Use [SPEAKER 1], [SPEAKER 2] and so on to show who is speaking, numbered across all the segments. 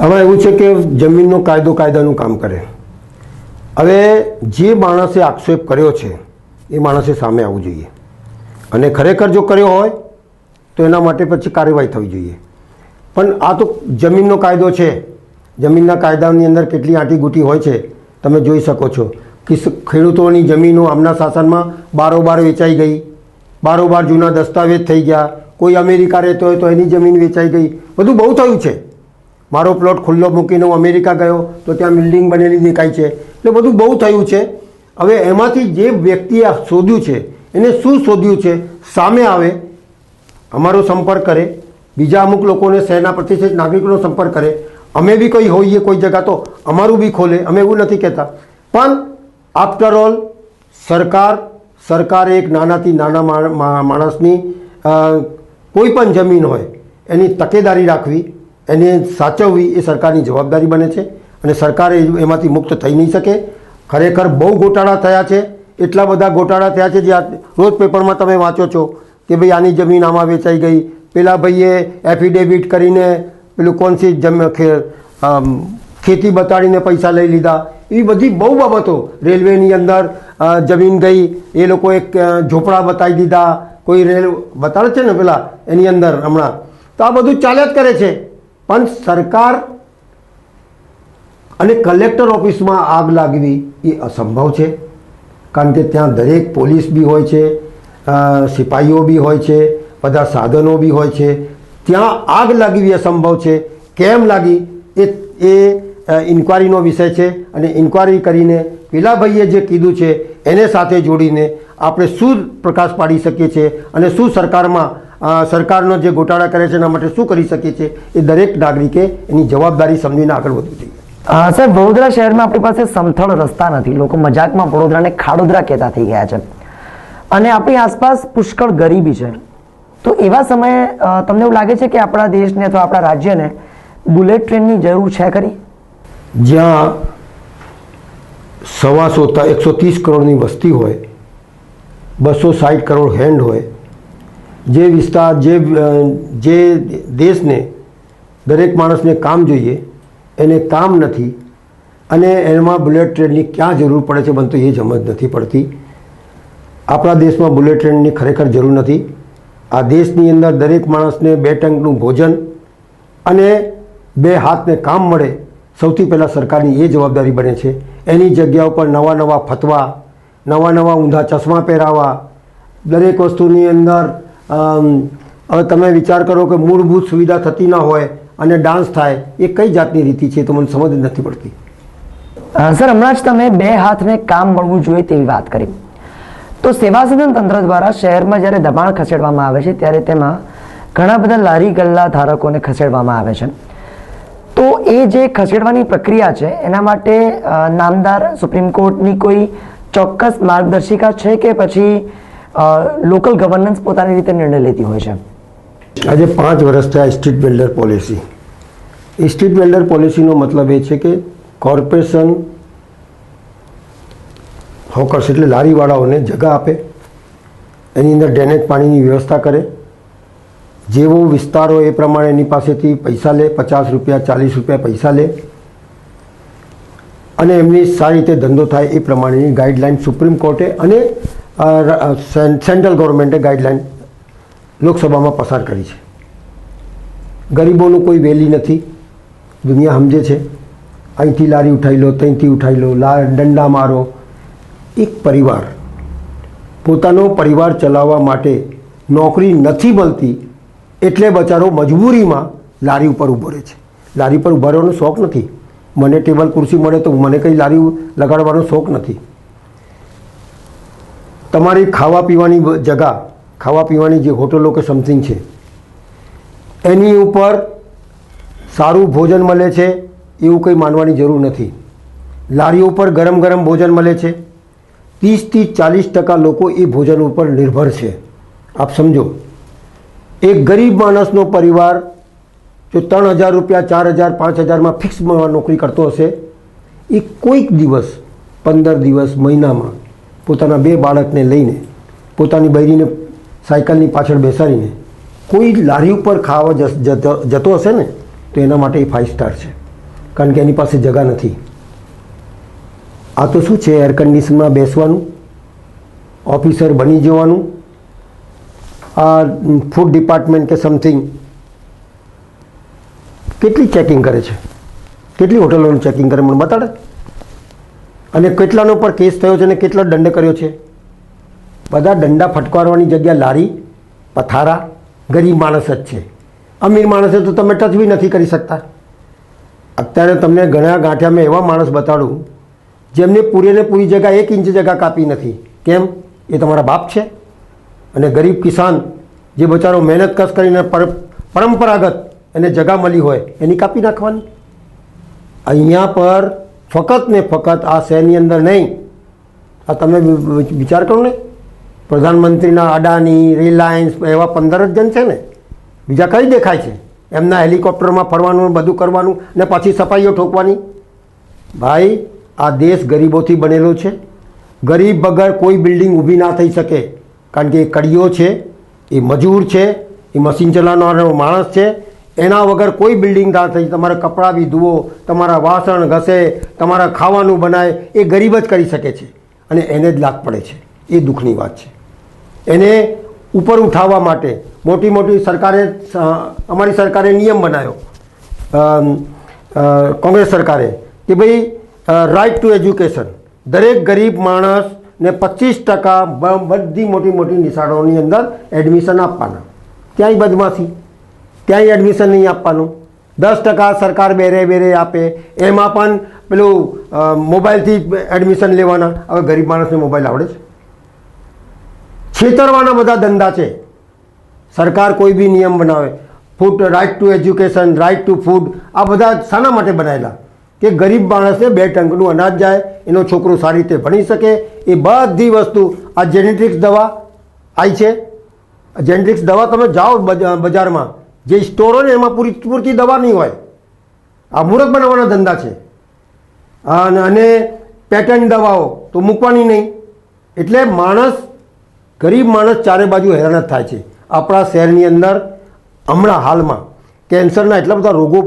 [SPEAKER 1] આમાં એવું છે કે જમીનનો કાયદો કાયદાનું કામ કરે. હવે જે માણસે આક્ષેપ કર્યો છે, એ માણસે સામે આવવું જોઈએ. અને ખરેખર જો કર્યો હોય, તો એના માટે પછી કાર્યવાહી થવી જોઈએ. પણ આ તો જમીનનો કાયદો છે. જમીનના કાયદાની અંદર કેટલી આંટીગૂટી હોય છે, તમે જોઈ શકો છો. કે ખેડૂતોની જમીનો આમના શાસનમાં બારોબાર વેચાઈ ગઈ. બારોબાર જૂના દસ્તાવેજ થઈ ગયા. કોઈ અમેરિકા રહેતો હોય તો એની જમીન વેચાઈ ગઈ. બધું બહુ થયું છે. મારો પ્લોટ ખુલ્લો મૂકીને હું અમેરિકા ગયો, તો ત્યાં બિલ્ડિંગ બનેલી દેખાય છે. એટલે બધું બહુ થયું છે. હવે એમાંથી જે વ્યક્તિએ શોધ્યું છે, એને શું શોધ્યું છે, સામે આવે, અમારો સંપર્ક કરે. બીજા અમુક લોકોને શહેરના પ્રતિષ્ઠિત નાગરિકોનો સંપર્ક કરે. અમે બી કોઈ હોઈએ કોઈ જગા તો અમારું બી ખોલે, અમે એવું નથી કહેતા. પણ આફ્ટર ઓલ સરકાર, સરકારે એક નાનાથી નાના માણસની કોઈ પણ જમીન હોય, એની તકેદારી રાખવી એને સાચવવી એ સરકારની જવાબદારી બને છે અને સરકારે એમાંથી મુક્ત થઈ નહીં શકે. ખરેખર બહુ ગોટાળા થયા છે, એટલા બધા ગોટાળા થયા છે જે રોજ પેપરમાં તમે વાંચો છો કે ભાઈ આની જમીન આમાં વેચાઈ ગઈ. પેલા ભાઈએ એફિડેવિટ કરીને પેલું કોનસી ખેતી બતાડીને પૈસા લઈ લીધા. એ બધી બહુ બાબતો. રેલવેની અંદર જમીન ગઈ, એ લોકો એક ઝોપડા બતાવી દીધા. કોઈ રેલ બતાડે છે ને પેલા એની અંદર હમણાં? તો આ બધું ચાલ્યા જ કરે છે. પણ સરકાર અને કલેક્ટર ઓફિસમાં આગ લાગવી એ અસંભવ છે. કારણ કે ત્યાં દરેક પોલીસ બી હોય છે સિપાહીઓ બી હોય છે, બધા સાધનો બી હોય છે. ત્યાં આગ લાગવી અસંભવ છે. કેમ લાગી? એ એ ઇન્કવાયરીનો વિષય છે અને ઇન્કવાયરી કરીને પેલા ભાઈએ જે કીધું છે એને સાથે જોડીને આપણે શું પ્રકાશ પાડી શકીએ છીએ અને શું સરકારમાં સરકારનો જે ગોટાળા કરે છે એના માટે શું કરી શકીએ છીએ એ દરેક નાગરિકે એની જવાબદારી સમજીને આગળ વધવું જોઈએ.
[SPEAKER 2] અ, સાહેબ વડોદરા શહેરમાં આપણી પાસે સમથળ રસ્તા નથી. લોકો મજાકમાં વડોદરાને ખાડોદરા કહેતા થઈ ગયા છે. અને આપણી આસપાસ પુષ્કળ ગરીબી છે. તો એવા સમયે તમને એવું લાગે છે કે આપણા દેશને અથવા આપણા રાજ્યને બુલેટ ટ્રેનની જરૂર છે ખરી?
[SPEAKER 1] જ્યાં સવાસો એકસો ત્રીસ કરોડની વસ્તી હોય બસો સાઠ કરોડ હેન્ડ હોય જે વિસ્તાર, જે જે દેશને દરેક માણસને કામ જોઈએ, એને કામ નથી અને એમાં બુલેટ ટ્રેનની ક્યાં જરૂર પડે છે મને તો એ સમજ નથી પડતી. આપણા દેશમાં બુલેટ ટ્રેનની ખરેખર જરૂર નથી. આ દેશની અંદર દરેક માણસને બે ટંકનું ભોજન અને બે હાથને કામ મળે સૌથી પહેલાં સરકારની એ જવાબદારી બને છે. એની જગ્યા ઉપર નવા નવા ફતવા, નવા નવા ઊંધા ચશ્મા પહેરાવા, દરેક વસ્તુની અંદર હવે તમે વિચાર કરો કે મૂળભૂત સુવિધા થતી ના હોય અને ડાન્સ થાય, એ કઈ જાતની રીતિ છે તો મને સમજ નથી પડતી.
[SPEAKER 2] સર, હમણાં જ તમે બે હાથને કામ મળવું જોઈએ તેવી વાત કરી. તો સેવા સદન તંત્ર દ્વારા શહેરમાં જ્યારે દબાણ ખસેડવામાં આવે છે, ત્યારે તેમાં ઘણા બધા લારી ગલ્લા ધારકોને ખસેડવામાં આવે છે. તો એ જે ખસેડવાની પ્રક્રિયા છે, એના માટે નામદાર સુપ્રીમ કોર્ટની કોઈ ચોક્કસ માર્ગદર્શિકા છે કે પછી લોકલ ગવર્નન્સ પોતાની રીતે નિર્ણય લેતી હોય છે.
[SPEAKER 1] આજે પાંચ વર્ષ થયા street builder policy street builder પોલિસીનો મતલબ એ છે કે કોર્પોરેશન હોકર્સ એટલે લારીવાળાઓને જગા આપે, એની અંદર ડ્રેનેજ પાણીની વ્યવસ્થા કરે, જેવો વિસ્તાર હોય એ પ્રમાણે એની પાસેથી પૈસા લે, પચાસ રૂપિયા, ચાલીસ રૂપિયા પૈસા લે, અને એમની સારી રીતે ધંધો થાય એ પ્રમાણેની ગાઈડલાઇન સુપ્રીમ કોર્ટે અને સેન્ટ્રલ ગવર્મેન્ટે ગાઈડલાઈન લોકસભામાં પસાર કરી છે. ગરીબોનું કોઈ વેલી નથી. દુનિયા સમજે છે. અહીંથી લારી ઉઠાવી લો, ત્યાંથી ઉઠાવી લો, લા, દંડા મારો. એક પરિવાર પોતાનો પરિવાર ચલાવવા માટે નોકરી નથી મળતી એટલે બચારો મજબૂરીમાં લારી ઉપર ઊભો રહે છે. લારી પર ઊભા રહેવાનો શોખ નથી. મને ટેબલ, ખુરશી મળે તો મને કંઈ લારી લગાડવાનો શોખ નથી. તમારી ખાવા પીવાની જગા, ખાવા પીવાની જે હોટલો કે સમથિંગ છે, એની ઉપર સારું ભોજન મળે છે એવું કંઈ માનવાની જરૂર નથી. લારીઓ ઉપર ગરમ ગરમ ભોજન મળે છે. ત્રીસથી ચાલીસ ટકા લોકો એ ભોજન ઉપર નિર્ભર છે. આપ સમજો. એક ગરીબ માણસનો પરિવાર જો ત્રણ હજાર રૂપિયા, ચાર હજાર, પાંચ હજારમાં ફિક્સ નોકરી કરતો હશે, એ કોઈક દિવસ, પંદર દિવસ, મહિનામાં પોતાના બે બાળકને લઈને, પોતાની બૈરીને સાયકલની પાછળ બેસાડીને, કોઈ લારી ઉપર ખાવા જતો હશે ને, તો એના માટે એ ફાઇવ સ્ટાર છે. કારણ કે એની પાસે જગા નથી. આ તો શું છે? એર કન્ડિશનમાં બેસવાનું ઓફિસર બની જવાનું, આ ફૂડ ડિપાર્ટમેન્ટ કે સમથિંગ કેટલી ચેકિંગ કરે છે? કેટલી હોટલોનું ચેકિંગ કરે મને બતાડે? અને કેટલાનો પર કેસ થયો છે અને કેટલો દંડ કર્યો છે? બધા દંડા ફટકારવાની જગ્યા લારી, પથારા, ગરીબ માણસ જ છે. અમીર માણસે તો તમે ટચ બી નથી કરી શકતા. અત્યારે તમને ઘણા ગાંઠિયા મેં એવા માણસ બતાડું, જેમને પૂરેને પૂરી જગ્યા એક ઇંચ જગ્યા કાપી નથી. કેમ? એ તમારા બાપ છે. અને ગરીબ કિસાન જે બચારો મહેનત કસ કરીને પર, પરંપરાગત એને જગા મળી હોય, એની કાપી નાખવાની. અહીંયા પર ફક્ત ને ફક્ત આ શહેરની અંદર નહીં. આ તમે વિચાર કરો ને. પ્રધાનમંત્રીના અડાની, રિલાયન્સ એવા પંદર જ જણ છે ને. બીજા કઈ દેખાય છે? એમના હેલિકોપ્ટરમાં ફરવાનું, બધું કરવાનું ને પછી સફાઈઓ ઠોકવાની. ભાઈ, આ દેશ ગરીબોથી બનેલો છે. ગરીબ વગર કોઈ બિલ્ડિંગ ઊભી ના થઈ શકે. કારણ કે એ કડીઓ છે, એ મજૂર છે, એ મશીન ચલાવનારો માણસ છે એના વગર કોઈ બિલ્ડિંગ ના થઈ. તમારે કપડાં બી ધુઓ તમારા વાસણ ઘસે, તમારા ખાવાનું બનાવે એ ગરીબ જ કરી શકે છે. અને એને જ લાગ પડે છે. એ દુઃખની વાત છે. એને ઉપર ઉઠાવવા માટે મોટી મોટી સરકારે અમારી સરકારે નિયમ બનાવ્યો કોંગ્રેસ સરકારે કે ભાઈ રાઇટ ટુ એજ્યુકેશન દરેક ગરીબ માણસને પચીસ ટકા બધી મોટી મોટી નિશાળોની અંદર એડમિશન આપવાના. ક્યાંય બદમાશી? ક્યાંય એડમિશન નહીં આપવાનું? દસ ટકા સરકાર બેરે બેરે આપે. એમાં પણ પેલું મોબાઈલથી એડમિશન લેવાના. હવે ગરીબ માણસને મોબાઈલ આવડે છે. છેતરવાના બધા ધંધા છે. સરકાર કોઈ બી નિયમ બનાવે. Food right to education right to food આ બધા શાના માટે બનાવેલા કે ગરીબ માણસને બે ટંકનું અનાજ જાય, એનો છોકરો સારી રીતે ભણી શકે. એ બધી વસ્તુ, આ જેનેટિક્સ દવા આવી છે. જેનેટિક્સ દવા તમે જાઓ બજ- બજારમાં. જે સ્ટોર હોય ને એમાં પૂરી પૂરતી દવા નહીં હોય. આ મુહૂર્ત બનાવવાના ધંધા છે. અને પેટર્ન દવાઓ તો મૂકવાની નહીં. એટલે માણસ, ગરીબ માણસ ચારે બાજુ હેરાન જ થાય છે. આપણા શહેરની અંદર, હમણાં હાલમાં, કેન્સરના એટલા બધા રોગો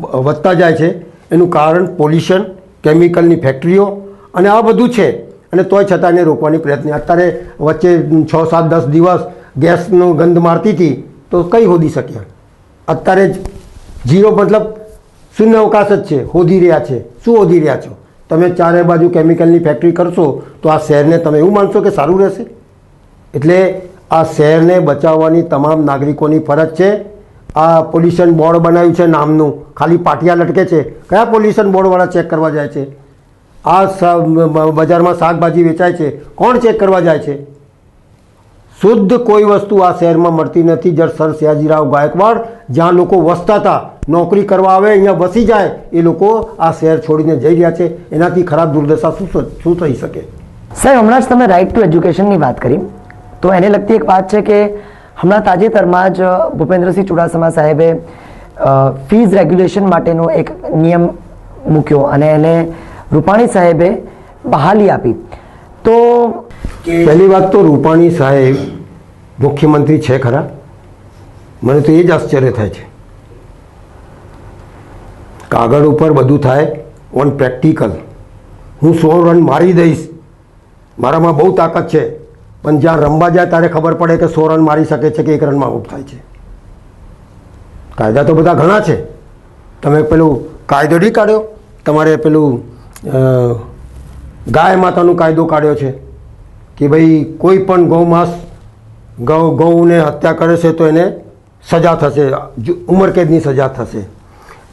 [SPEAKER 1] વધતા જાય છે. એનું કારણ પોલ્યુશન, કેમિકલની ફેક્ટરીઓ અને આ બધું છે. અને તોય છતાં એને રોકવાની પ્રયત્ન. અત્યારે વચ્ચે છ સાત દસ દિવસ ગેસનો ગંધ મારતી હતી. તો કઈ હોદી શક્યા અત્યારે જ જીરો મતલબ શૂન્ય અવકાશ જ છે, હોદી રહ્યા છે. શું હોદી રહ્યા છો? તમે ચારે બાજુ કેમિકલની ફેક્ટરી કરશો તો આ શહેરને તમે એવું માનશો કે સારું રહેશે? એટલે આ શહેરને બચાવવાની તમામ નાગરિકોની ફરજ છે. આ પોલ્યુશન બોર્ડ બનાવ્યું છે નામનું. ખાલી પાટિયા લટકે છે. કયા પોલ્યુશન બોર્ડવાળા ચેક કરવા જાય છે? આ બજારમાં શાકભાજી વેચાય છે. કોણ ચેક કરવા જાય છે? શુદ્ધ કોઈ વસ્તુ આ શહેરમાં મળતી નથી. જળ સર સયાજીરાવ ગાયકવાડ, જ્યાં લોકો વસતા હતા, નોકરી કરવા આવે, અહીંયા વસી જાય, એ લોકો આ શહેર છોડીને જઈ રહ્યા છે. એનાથી ખરાબ દુર્દશા શું શું થઈ શકે?
[SPEAKER 2] સાહેબ, હમણાં જ તમે રાઇટ ટુ એજ્યુકેશનની વાત કરી. તો એને લગતી એક વાત છે કે હમણાં તાજેતરમાં જ ભૂપેન્દ્રસિંહ ચુડાસમા સાહેબે ફીઝ રેગ્યુલેશન માટેનો એક નિયમ મૂક્યો અને એને રૂપાણી સાહેબે બહાલી આપી. તો
[SPEAKER 1] પહેલી વાત તો રૂપાણી સાહેબ મુખ્યમંત્રી છે ખરા? મને તો એ જ આશ્ચર્ય થાય છે. કાગળ ઉપર બધું થાય ઓન પ્રેક્ટિકલ હું સો રન મારી દઈશ. મારામાં બહુ તાકાત છે. પણ જ્યાં રમવા જાય ત્યારે ખબર પડે કે સો રન મારી શકે છે કે એક રનમાં આઉટ થાય છે. કાયદા તો બધા ઘણા છે. તમે પેલું કાયદો નહીં કાઢ્યો? તમારે પેલું ગાય માતાનો કાયદો કાઢ્યો છે. કે ભાઈ કોઈ પણ ગૌમાંસ ગૌ ગૌને હત્યા કરે છે તો એને સજા થશે ઉંમરકેદની સજા થશે.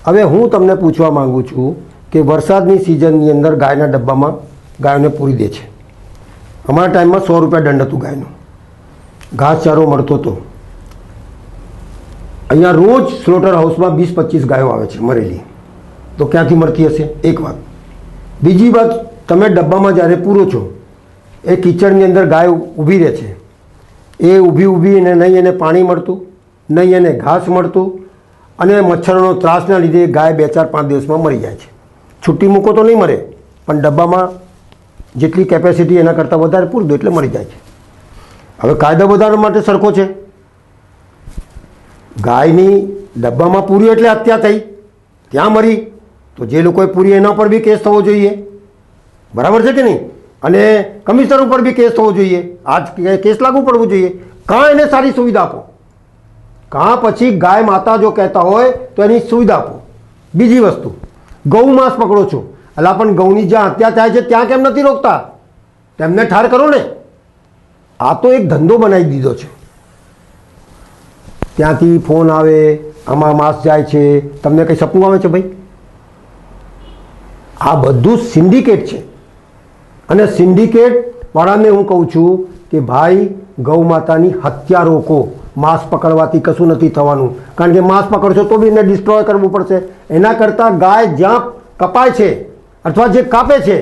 [SPEAKER 1] હવે હું તમને પૂછવા માગું છું કે વરસાદની સિઝનની અંદર ગાયના ડબ્બામાં ગાયોને પૂરી દે છે. અમારા ટાઈમમાં સો રૂપિયા દંડ હતું ગાયનું. ઘાસચારો મળતો હતો. અહીંયા રોજ સ્લોટર હાઉસમાં વીસ પચીસ ગાયો આવે છે મરેલી. તો ક્યાંથી મળતી હશે? એક વાત. બીજી વાત, તમે ડબ્બામાં જ્યારે પૂરો છો એ કિચડની અંદર ગાય ઊભી રહે છે. એ ઊભી ઊભી એને નહીં એને પાણી મળતું, નહીં એને ઘાસ મળતું અને મચ્છરોનો ત્રાસના લીધે ગાય બે ચાર પાંચ દિવસમાં મરી જાય છે. છૂટી મૂકો તો નહીં મરે, પણ ડબ્બામાં જેટલી કેપેસિટી એના કરતાં વધારે પૂરતું એટલે મરી જાય છે. હવે કાયદો વધારવા માટે સરખો છે. ગાયની ડબ્બામાં પૂરી એટલે હત્યા થઈ. ત્યાં મરી, તો જે લોકોએ પૂરી એના પર બી કેસ થવો જોઈએ. બરાબર છે કે નહીં? અને કમિશનર ઉપર બી કેસ થવો જોઈએ. આ કેસ લાગુ પડવું જોઈએ. કાં એને સારી સુવિધા આપો. કાં પછી ગાય માતા જો કહેતા હોય તો એની સુવિધા આપો. બીજી વસ્તુ ગૌ માંસ પકડો છો. અલા, પણ ગૌની જ્યાં હત્યા થાય છે, ત્યાં કેમ નથી રોકતા? તેમને ઠાર કરો ને. આ તો એક ધંધો બનાવી દીધો છે. ત્યાંથી ફોન આવે, આમાં માસ જાય છે. તમને કંઈ સપનું આવે છે ભાઈ? આ બધું સિન્ડિકેટ છે. અને સિન્ડિકેટ વાળાને હું કહું છું કે ભાઈ ગૌ માતાની હત્યા રોકો. માંસ પકડવાથી કશું નથી થવાનું. કારણ કે માંસ પકડશો તો બી એને ડિસ્ટ્રોય કરવું પડશે. એના કરતાં ગાય જ્યાં કપાય છે અથવા જે કાપે છે,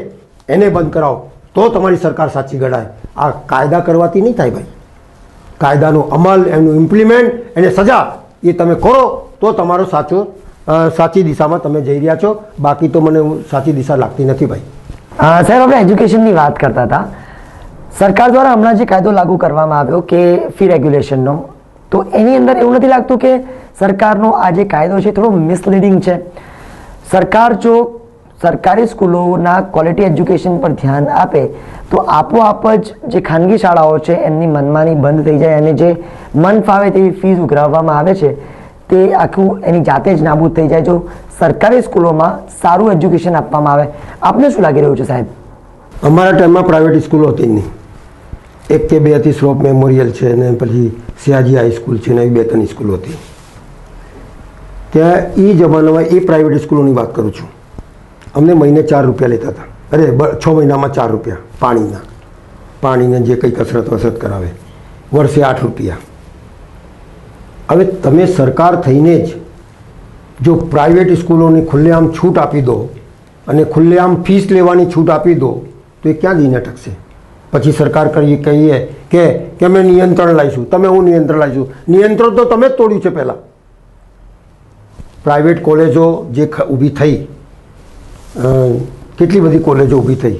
[SPEAKER 1] એને બંધ કરાવો. તો તમારી સરકાર સાચી ગણાય. આ કાયદા કરવાથી નહીં થાય ભાઈ. કાયદાનો અમલ, એનું ઇમ્પ્લિમેન્ટ એને સજા એ તમે કરો તો તમારો સાચો સાચી દિશામાં તમે જઈ રહ્યા છો. બાકી તો મને સાચી દિશા લાગતી નથી ભાઈ.
[SPEAKER 2] સાહેબ, આપણે એજ્યુકેશનની વાત કરતા હતા. સરકાર દ્વારા હમણાં જે કાયદો લાગુ કરવામાં આવ્યો કે ફી રેગ્યુલેશનનો તો એની અંદર એવું નથી લાગતું કે સરકારનો આ જે કાયદો છે થોડો મિસલીડિંગ છે. સરકાર જો સરકારી સ્કૂલોના ક્વોલિટી એજ્યુકેશન પર ધ્યાન આપે, તો આપોઆપ જ જે ખાનગી શાળાઓ છે, એમની મનમાની બંધ થઈ જાય અને જે મન ફાવે તેવી ફીસ ઉઘરાવવામાં આવે છે. તે આખું એની જાતે જ નાબૂદ થઈ જાય, જો સરકારી સ્કૂલોમાં સારું એજ્યુકેશન આપવામાં આવે. આપને શું લાગી રહ્યું છે, સાહેબ?
[SPEAKER 1] અમારા ટાઈમમાં પ્રાઇવેટ સ્કૂલો હતી નહીં. એક કે બે હતી શ્રોપ મેમોરિયલ છે ને પછી સિયાજી હાઈસ્કૂલ છે ને એવી બે ત્રણ સ્કૂલો હતી. ત્યાં એ જમાનામાં એ પ્રાઇવેટ સ્કૂલોની વાત કરું છું. અમને મહિને ચાર રૂપિયા લેતા હતા. અરે છ મહિનામાં ચાર રૂપિયા પાણીના. પાણીને જે કંઈ કસરત વસરત કરાવે. વર્ષે આઠ રૂપિયા. હવે તમે સરકાર થઈને જ જો પ્રાઇવેટ સ્કૂલોની ખુલ્લેઆમ છૂટ આપી દો અને ખુલ્લેઆમ ફીસ લેવાની છૂટ આપી દો, તો એ ક્યાં જઈને અટકશે પછી સરકાર કરી કહીએ કે કે અમે નિયંત્રણ લાવીશું, તમે હું નિયંત્રણ લાવીશું? નિયંત્રણ તો તમે જ તોડ્યું છે પહેલાં. પ્રાઇવેટ કોલેજો જે ઊભી થઈ કેટલી બધી કોલેજો ઊભી થઈ,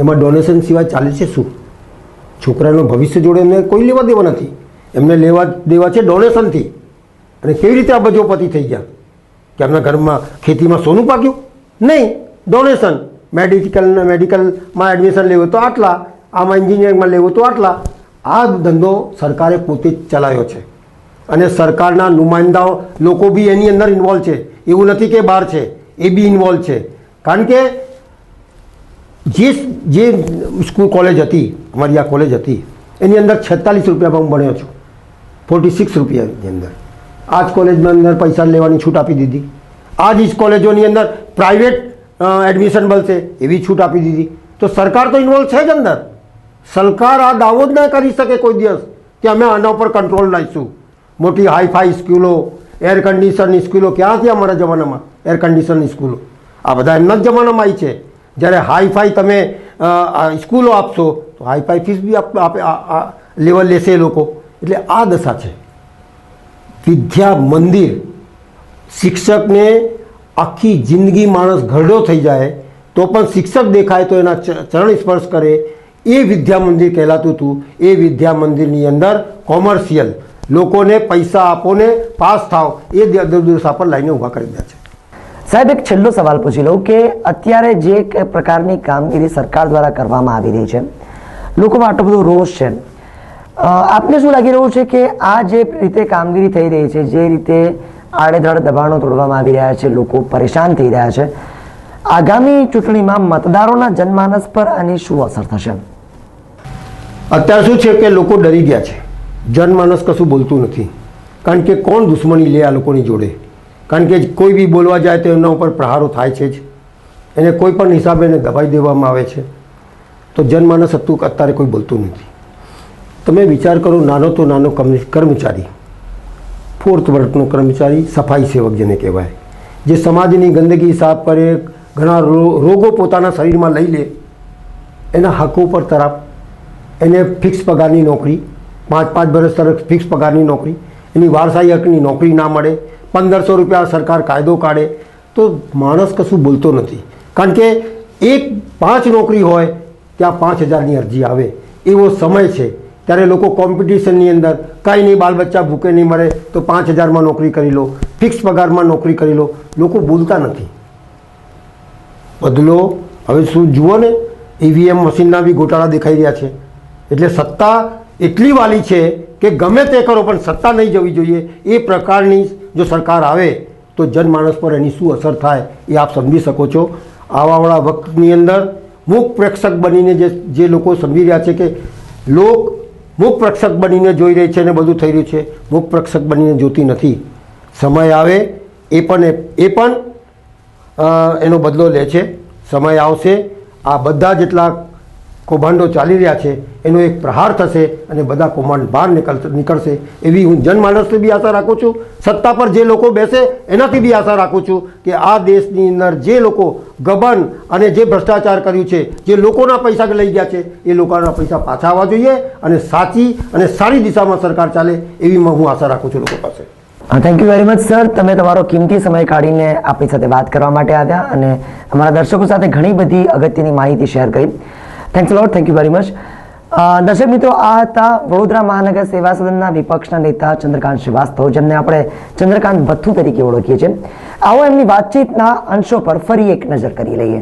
[SPEAKER 1] એમાં ડોનેશન સિવાય ચાલે છે શું? છોકરાનું ભવિષ્ય જોડે એમને કોઈ લેવા દેવા નથી. એમને લેવા દેવા છે ડોનેશનથી અને કેવી રીતે આ બજોપતિ થઈ ગયા? કે એમના ઘરમાં ખેતીમાં સોનું પાક્યું? નહીં ડોનેશન મેડિકલ મેડિકલમાં એડમિશન લેવું તો આટલા, આમાં એન્જિનિયરિંગમાં લેવું તો આટલા. આ ધંધો સરકારે પોતે જ ચલાવ્યો છે. અને સરકારના નુમાઇંદાઓ લોકો બી એની અંદર ઇન્વોલ્વ છે. એવું નથી કે બહાર છે. એ બી ઇન્વોલ્વ છે. કારણ કે જે જે સ્કૂલ, કોલેજ હતી, અમારી આ કોલેજ હતી, એની અંદર છેતાલીસ રૂપિયામાં હું ભણ્યો છું. ફોર્ટી સિક્સ રૂપિયાની અંદર. આ જ કોલેજમાં અંદર પૈસા લેવાની છૂટ આપી દીધી. આ જ કોલેજોની અંદર પ્રાઇવેટ એડમિશન મળશે એવી છૂટ આપી દીધી. તો સરકાર તો ઇન્વોલ્વ છે જ અંદર. સરકાર આ દાવો જ ના કરી શકે કોઈ દિવસ કે અમે આના ઉપર કંટ્રોલ લાવીશું મોટી હાઈફાઈ સ્કૂલો એર કન્ડિશનની સ્કૂલો ક્યાં હતી અમારા જમાનામાં એર કન્ડિશનની સ્કૂલો? આ બધા એમના જ જમાનામાં આવી છે. જ્યારે હાઈફાઈ તમે સ્કૂલો આપશો તો હાઈફાઈ ફીસ બી લેવલ લેશે એ લોકો. એટલે આ દશા છે. વિદ્યા મંદિર. શિક્ષકને આખી જિંદગી માણસ ઘરડો થઈ જાય, તો પણ શિક્ષક દેખાય તો એના ચરણ સ્પર્શ કરે. એ વિદ્યા મંદિર કહેલાતું હતું. એ વિદ્યા મંદિરની અંદર કોમર્શિયલ. લોકોને પૈસા આપો ને પાસ થાવ. એ દુર્દશા પર લાઈને ઊભા કરી દે છે.
[SPEAKER 2] સાહેબ, એક છેલ્લો સવાલ પૂછી લઉં કે અત્યારે જે પ્રકારની કામગીરી સરકાર દ્વારા કરવામાં આવી રહી છે, લોકોમાં આટલો બધો રોષ છે. આપને શું લાગી રહ્યું છે કે આ જે રીતે કામગીરી થઈ રહી છે, જે રીતે આડેધડ દબાણો તોડવામાં આવી રહ્યા છે, લોકો પરેશાન થઈ રહ્યા છે, આગામી ચૂંટણીમાં મતદારોના જનમાનસ પર આની શું અસર થશે?
[SPEAKER 1] અત્યારે શું છે કે લોકો ડરી ગયા છે. જનમાનસ કશું બોલતું નથી. કારણ કે કોણ દુશ્મની લે આ લોકોની જોડે? કારણ કે કોઈ બી બોલવા જાય તો એમના ઉપર પ્રહારો થાય છે જ. એને કોઈ પણ હિસાબે એને દબાઈ દેવામાં આવે છે. તો જનમાનસ હતું અત્યારે કોઈ બોલતું નથી. તમે વિચાર કરો, નાનો તો નાનો કર્મચારી. ફોર્થ વર્ગનો કર્મચારી, સફાઈ સેવક જેને કહેવાય. જે સમાજની ગંદકી સાફ કરે, ઘણા રોગો પોતાના શરીરમાં લઈ લે. એના હકો પર તરફ એને ફિક્સ પગારની નોકરી. પાંચ પાંચ વર્ષ તરફ ફિક્સ પગારની નોકરી. એની વારસાઈ હકની નોકરી ના મળે. પંદરસો રૂપિયા સરકાર કાયદો કાઢે. તો માણસ કશું બોલતો નથી. કારણ કે એક પાંચ નોકરી હોય, ત્યાં પાંચ હજારની અરજી આવે. એવો સમય છે. ત્યારે લોકો કોમ્પિટિશનની અંદર કાંઈ નહીં બાલ બચ્ચા ભૂકે નહીં મરે, તો પાંચ હજારમાં નોકરી કરી લો ફિક્સ પગારમાં નોકરી કરી લો. લોકો બોલતા નથી. બદલો, હવે શું જુઓ ને ઈવીએમ મશીનના બી ગોટાળા દેખાઈ રહ્યા છે. એટલે સત્તા એટલી વાલી છે કે ગમે તે કરો, પણ સત્તા નહીં જવી જોઈએ. એ પ્રકારની જો સરકાર આવે, તો જનમાનસ પર એની શું અસર થાય એ આપ સમજી શકો છો. આવાવાળા વખતની અંદર મૂક પ્રેક્ષક બનીને જે જે લોકો સમજી રહ્યા છે કે લોક મૂક પ્રક્ષક બનીને જોઈ રહી છે ને બધું થઈ રહ્યું છે. મૂક પ્રક્ષક બનીને જોતી નથી. સમય આવે, એ પણ એ પણ એનો બદલો લે છે. સમય આવશે. આ બધા જેટલા કૌભાંડો ચાલી રહ્યા છે, એનો એક પ્રહાર થશે અને બધા કૌભાંડ બહાર નીકળ, નીકળશે એવી હું જનમાનસથી બી આશા રાખું છું. સત્તા પર જે લોકો બેસે એનાથી બી આશા રાખું છું કે આ દેશની અંદર જે લોકો ગબન અને જે ભ્રષ્ટાચાર કર્યું છે, જે લોકોના પૈસા લઈ ગયા છે, એ લોકોના પૈસા પાછા આવવા જોઈએ અને સાચી અને સારી દિશામાં સરકાર ચાલે એવી હું આશા રાખું છું લોકો પાસે.
[SPEAKER 2] Thank you very much sir તમે તમારો કિંમતી સમય કાઢીને આપણી સાથે વાત કરવા માટે આવ્યા અને અમારા દર્શકો સાથે ઘણી બધી અગત્યની માહિતી શેર કરી. Thanks lot thank you very much દર્શક મિત્રો, આ હતા વડોદરા મહાનગર સેવા સદનના વિપક્ષના નેતા ચંદ્રકાંત શ્રીવાસ્તવ, જેમને આપણે ચંદ્રકાંત ભથ્થુ તરીકે ઓળખીએ છીએ. આવો એમની વાતચીતના અંશો પર ફરી એક નજર કરી લઈએ.